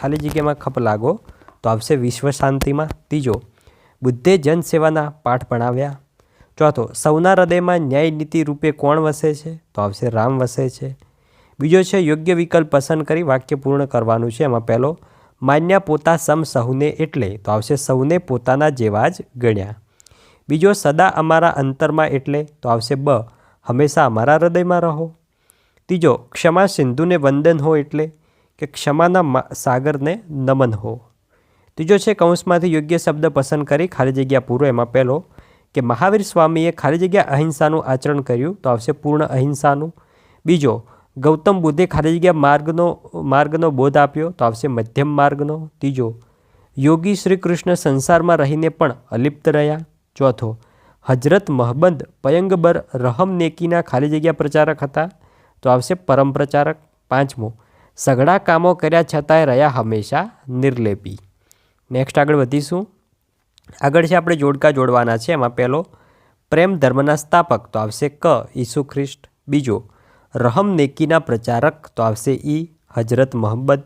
ખાલી જગ્યામાં ખપ લાગો, તો આવશે વિશ્વ શાંતિમાં ત્રીજો. બુદ્ધે જનસેવાના પાઠ ભણાવ્યા. ચોથો, સૌના હૃદયમાં ન્યાય નીતિ રૂપે કોણ વસે છે? તો આવશે રામ વસે છે. બીજો છે, યોગ્ય વિકલ્પ પસંદ કરી વાક્ય પૂર્ણ કરવાનું છે. એમાં પહેલો, માન્યા પોતા સમ સહુને એટલે, તો આવશે સૌને પોતાના જેવા જ ગણ્યા. બીજો, સદા અમારા અંતરમાં એટલે, તો આવશે બ, હંમેશા અમારા હૃદયમાં રહો. ત્રીજો, ક્ષમા સિંધુને વંદન હો એટલે કે ક્ષમાના સાગરને નમન હો. ત્રીજો છે, કૌંસમાંથી યોગ્ય શબ્દ પસંદ કરી ખાલી જગ્યા પૂરો. એમાં પહેલો કે મહાવીર સ્વામીએ ખાલી જગ્યા અહિંસાનું આચરણ કર્યું તો આવશે પૂર્ણ અહિંસાનું. બીજો, ગૌતમ બુદ્ધે ખાલી જગ્યા માર્ગનો માર્ગનો બોધ આપ્યો તો આવશે મધ્યમ માર્ગનો. ત્રીજો, યોગી શ્રી કૃષ્ણ સંસારમાં રહીને પણ અલિપ્ત રહ્યા. ચોથો હજરત મહબંદ પયંગબર રહમ નેકીના ખાલી જગ્યા પ્રચારક હતા તો આવશે પરમ પ્રચારક. પાંચમો સઘળા કામો કર્યા છતાંય રહ્યા હંમેશા નિર્લેપી. નેક્સ્ટ આગળ વધીશું. આગળ છે આપણે જોડકા જોડવાના છે. એમાં પહેલો, પ્રેમ ધર્મના સ્થાપક તો આવશે ક, ઈસુ ખ્રિસ્ટ. બીજો, રહમ નેકીના પ્રચારક તો આવશે ઈ હજરત મોહમ્મદ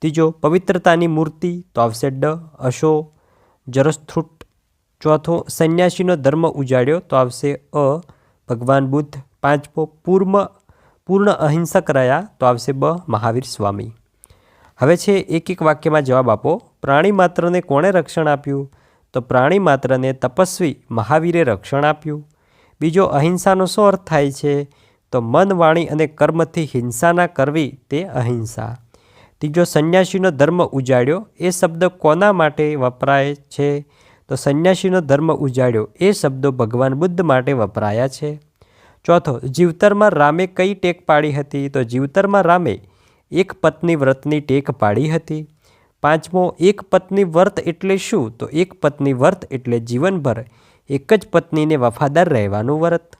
ત્રીજો, પવિત્રતાની મૂર્તિ તો આવશે ડ, અશો. જરસ્થ્રુટ. ચોથો, સંન્યાસીનો ધર્મ ઉજાડ્યો તો આવશે અ, ભગવાન બુદ્ધ. પાંચમો, પૂર્મ પૂર્ણ અહિંસક રહ્યા તો આવશે બ મહાવીર સ્વામી. હવે છે એક એક વાક્યમાં જવાબ આપો. પ્રાણી માત્રને કોણે રક્ષણ આપ્યું? તો પ્રાણી માત્રને તપસ્વી મહાવીરે રક્ષણ આપ્યું. બીજો અહિંસાનો શું અર્થ થાય છે? તો મન, વાણી અને કર્મથી હિંસા ના કરવી તે અહિંસા. ત્રીજો સંન્યાસીનો ધર્મ ઉજાડ્યો એ શબ્દ કોના માટે વપરાય છે? તો સંન્યાસીનો ધર્મ ઉજાડ્યો એ શબ્દો ભગવાન બુદ્ધ માટે વપરાયા છે. ચોથો, જીવતરમાં રામે કઈ ટેક પાડી હતી? તો જીવતરમાં રામે એક પત્ની વ્રતની ટેક પાડી હતી. પાંચમો, એક પત્ની વ્રત એટલે શું? તો એક પત્ની વ્રત એટલે જીવનભર એક જ પત્નીને વફાદાર રહેવાનું વ્રત.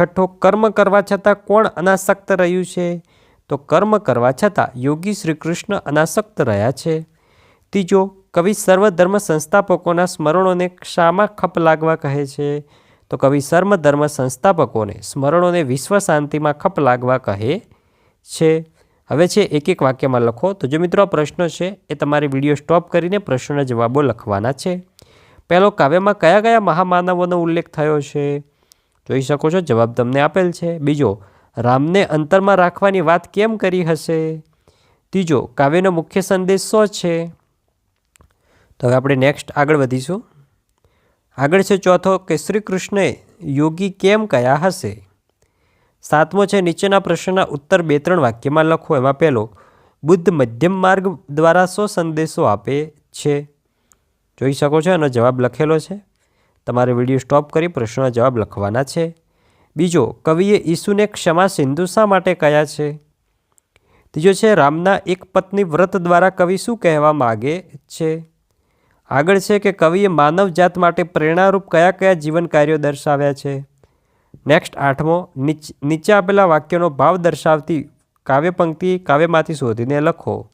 છઠ્ઠો, કર્મ કરવા છતાં કોણ અનાસક્ત રહ્યું છે? તો કર્મ કરવા છતાં યોગી શ્રી કૃષ્ણ અનાસક્ત રહ્યા છે. ત્રીજો, કવિ સર્વધર્મ સંસ્થાપકોના સ્મરણોને શામાં ખપ લાગવા કહે છે. તો કવિ ધર્મ સંસ્થાપકોને સ્મરણોને વિશ્વ શાંતિમાં ખપ લાગવા કહે છે. હવે છે એક એક વાક્યમાં લખો. તો જો મિત્રો આ પ્રશ્ન છે, એ તમારે વીડિયો સ્ટોપ કરીને પ્રશ્નના જવાબો લખવાના છે. પહેલો, કાવ્યમાં કયા કયા મહામાનવોનો ઉલ્લેખ થયો છે? જોઈ શકો છો, જવાબ તમને આપેલ છે. બીજો, રામને અંતરમાં રાખવાની વાત કેમ કરી હશે? ત્રીજો, કાવ્યનો મુખ્ય સંદેશ શો છે? તો હવે આપણે નેક્સ્ટ આગળ વધીશું. આગળ છે ચોથો કે શ્રી કૃષ્ણે યોગી કેમ કયા હશે? સાતમો છે નીચેના પ્રશ્નના ઉત્તર બે ત્રણ વાક્યમાં લખો. એમાં પહેલો, બુદ્ધ મધ્યમ માર્ગ દ્વારા શો સંદેશો આપે છે? જોઈ શકો છો એનો જવાબ લખેલો છે. તમારે વીડિયો સ્ટોપ કરી પ્રશ્નના જવાબ લખવાના છે. બીજો, કવિએ ઈસુને ક્ષમા સિંધુ શા માટે કયા છે? ત્રીજો છે, રામના એક પત્ની વ્રત દ્વારા કવિ શું કહેવા માગે છે? આગળ છે કે કવિએ માનવ જાત માટે પ્રેરણારૂપ કયા કયા જીવન કાર્યો દર્શાવ્યા છે? નેક્સ્ટ આઠમો, નીચ, નીચે આપેલા વાક્યનો ભાવ દર્શાવતી કાવ્ય પંક્તિ કાવ્યમાંથી શોધીને લખો.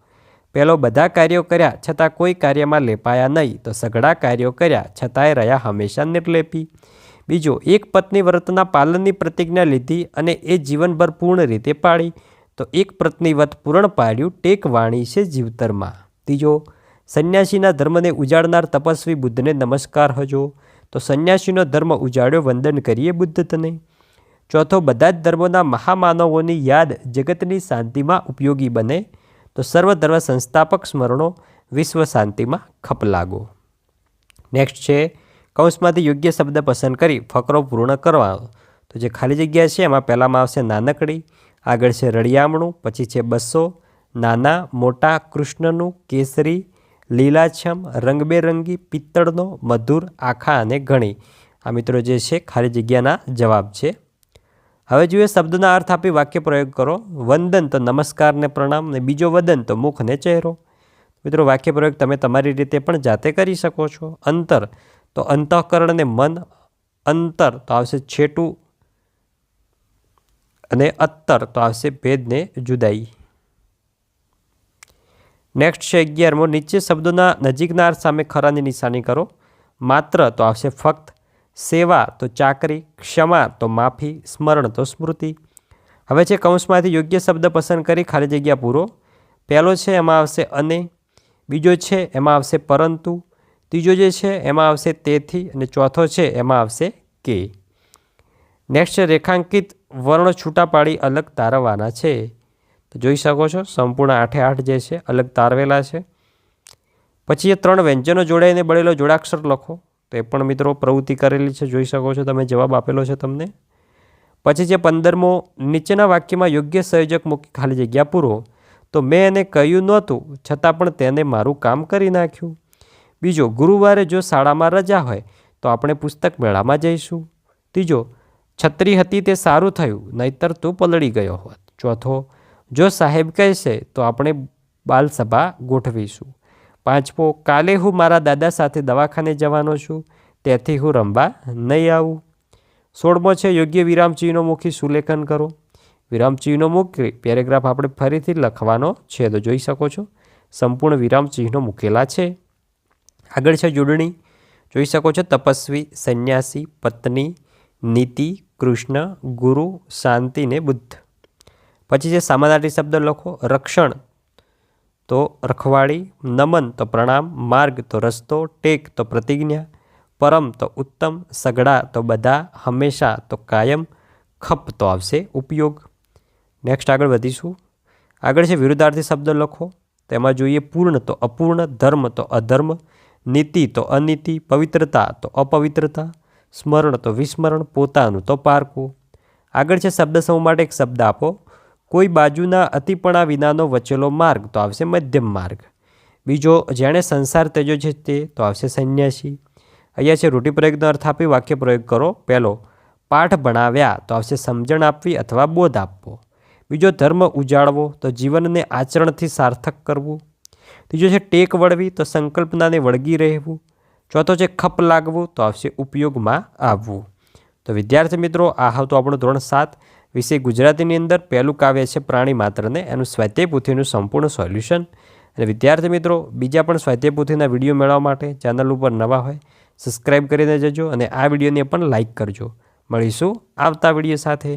પહેલો બધા કાર્યો કર્યા છતાં કોઈ કાર્યમાં લેપાયા નહીં. તો સઘળા કાર્યો કર્યા છતાંય રહ્યા હંમેશા નિર્લેપી. બીજો, એક પત્ની વ્રતના પાલનની પ્રતિજ્ઞા લીધી અને એ જીવનભર પૂર્ણ રીતે પાડી તો એક પત્ની વ્રત પૂર્ણ પાડ્યું ટેક વાણી છે જીવતરમાં. ત્રીજો સંન્યાસીના ધર્મને ઉજાડનાર તપસ્વી બુદ્ધને નમસ્કાર હજો. તો સંન્યાસીનો ધર્મ ઉજાડ્યો, વંદન કરીએ બુદ્ધ તને. ચોથો, બધા જ ધર્મોના મહામાનવોની યાદ જગતની શાંતિમાં ઉપયોગી બને. તો સર્વધર્મ સંસ્થાપક સ્મરણો, વિશ્વ શાંતિમાં ખપ લાગો. નેક્સ્ટ છે, કૌંસમાંથી યોગ્ય શબ્દ પસંદ કરી ફકરો પૂર્ણ કરવા તો જે ખાલી જગ્યા છે, એમાં પહેલાંમાં આવશે નાનકડી, આગળ છે રળિયામણું, પછી છે બસો, નાના, મોટા, કૃષ્ણનું, કેસરી લીલાછમ, રંગબેરંગી, પિત્તળનો, મધુર, આખા અને ઘણી. આ મિત્રો જે છે, ખાલી જગ્યાના જવાબ છે. હવે જોઈએ શબ્દના અર્થ આપી વાક્ય પ્રયોગ કરો. વંદન તો નમસ્કાર ને પ્રણામ ને બીજો વદન તો મુખ ને ચહેરો. મિત્રો, વાક્ય પ્રયોગ તમે તમારી રીતે પણ જાતે કરી શકો છો. અંતર તો અંતઃકરણ ને મન, અંતર તો આવશે છેટું અને અત્તર તો આવશે ભેદને જુદાઈ. નેક્સ્ટ છે અગિયારમો નીચે શબ્દોના નજીકના સામે ખરાની નિશાની કરો. માત્ર તો આવશે ફક્ત. સેવા તો ચાકરી, ક્ષમા તો માફી, સ્મરણ તો સ્મૃતિ. હવે છે કૌંસમાંથી યોગ્ય શબ્દ પસંદ કરી ખાલી જગ્યા પૂરો. પહેલો છે એમાં આવશે અને. બીજો છે એમાં આવશે પરંતુ. ત્રીજો જે છે એમાં આવશે તેથી. અને ચોથો છે એમાં આવશે કે. નેક્સ્ટ રેખાંકિત વર્ણ છૂટા પાડી અલગ તારવવાના છે. તો જોઈ શકો છો, સંપૂર્ણ આઠે આઠ જે છે, અલગ તારવેલા છે. પછી એ ત્રણ વ્યંજનો જોડાઈને બળેલો જોડાક્ષર લખો. તો એ પણ મિત્રો પ્રવૃત્તિ કરેલી છે, જોઈ શકો છો, તમે જવાબ આપેલો છે તમને. પછી જે પંદરમો, નીચેના વાક્યમાં યોગ્ય સંયોજક મૂકી ખાલી જગ્યા પૂરો. તો મેં એને કહ્યું નહોતું, છતાં પણ તેને મારું કામ કરી નાખ્યું. બીજો, ગુરુવારે જો શાળામાં રજા હોય, તો આપણે પુસ્તક મેળામાં જઈશું. ત્રીજો, છત્રી હતી તે સારું થયું, નહીતર તું પલળી ગયો હોત. ચોથો જો સાહેબ કહેશે તો આપણે બાલસભા ગોઠવીશું. પાંચમો, કાલે હું મારા દાદા સાથે દવાખાને જવાનો છું તેથી હું રમવા નહીં આવું. સોળમો છે, યોગ્ય વિરામચિહ્નો મૂકી સુલેખન કરો. વિરામચિહ્નો મૂકી પેરેગ્રાફ આપણે ફરીથી લખવાનો છે, તો જોઈ શકો છો. સંપૂર્ણ વિરામચિહ્નો મૂકેલા છે. આગળ છે, જોડણી. જોઈ શકો છો, તપસ્વી, સંન્યાસી, પત્ની, નીતિ, કૃષ્ણ, ગુરુ, શાંતિ ને બુદ્ધ. પછી જે સામાનાર્થી શબ્દ લખો, રક્ષણ, તો રખવાળી, નમન, તો પ્રણામ, માર્ગ, તો રસ્તો, ટેક, તો પ્રતિજ્ઞા, પરમ, તો ઉત્તમ, સગડા, તો બધા, હંમેશા, તો કાયમ, ખપ, તો આવશે ઉપયોગ. નેક્સ્ટ આગળ વધીશું. આગળ છે વિરુદ્ધાર્થી શબ્દ લખો. તેમાં જોઈએ પૂર્ણ, તો અપૂર્ણ, ધર્મ, તો અધર્મ, નીતિ, તો અનીતિ, પવિત્રતા, તો અપવિત્રતા, સ્મરણ, તો વિસ્મરણ, પોતાનું, તો પારકું. આગળ છે શબ્દ સમૂહ માટે એક શબ્દ આપો. કોઈ બાજુના અતિપણા વિનાનો વચેલો માર્ગ, તો આવશે મધ્યમ માર્ગ. બીજો, જેણે સંસાર તેજો છે તે, તો આવશે સંન્યાસી. અહીંયા છે રૂઢિપ્રયોગનો અર્થ આપી વાક્ય પ્રયોગ કરો. પહેલો, પાઠ ભણાવ્યા, તો આવશે સમજણ આપવી અથવા બોધ આપવો. બીજો, ધર્મ ઉજાળવો, તો જીવનને આચરણથી સાર્થક કરવું. ત્રીજો છે, ટેક વળવી, તો સંકલ્પનાને વળગી રહેવું. ચોથો છે, ખપ લાગવું, તો આવશે ઉપયોગમાં આવવું. તો વિદ્યાર્થી મિત્રો, આ હતો આપણું ધોરણ સાત. વિષય ગુજરાતીની અંદર પહેલું કાવ્ય છે પ્રાણી માત્રને. એનું સ્વાધ્યાયપુથીનું સંપૂર્ણ સોલ્યુશન. અને વિદ્યાર્થી મિત્રો, બીજા પણ સ્વાધ્યાયપુથીના વીડિયો મેળવવા માટે ચેનલ ઉપર નવા હોય સબસ્ક્રાઈબ કરીને જજો અને આ વિડીયોને પણ લાઇક કરજો. મળીશું આવતા વીડિયો સાથે.